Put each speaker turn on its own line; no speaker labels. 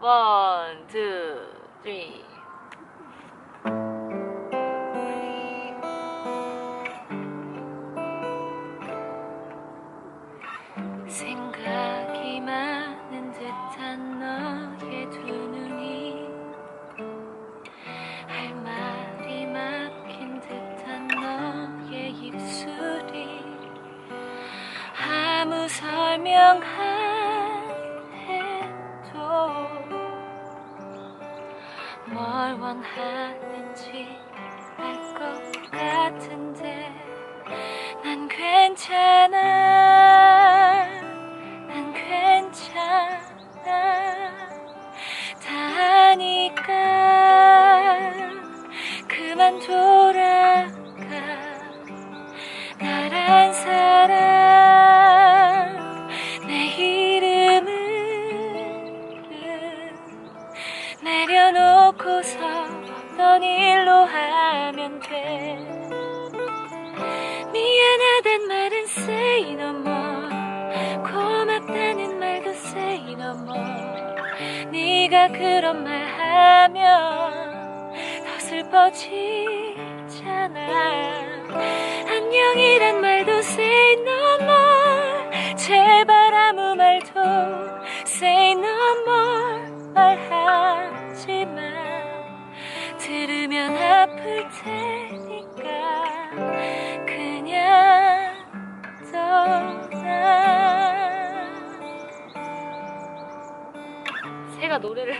원, 투, 쓰리. 생각이 많은 듯한 너의 두 눈이 할 말이 막힌 듯한 너의 입술이 아무 설명 안 뭘 원하는지 알 것 같은데 난 괜찮아 난 괜찮아. 다 아니까 그만 돌아 놓고서 넌 일로 하면 돼. 미안하단 말은 say no more. 고맙다는 말도 say no more. 네가 그런 말 하면 더 슬퍼지잖아 들으면 아플 테니까 그냥 떠나. 새가 노래를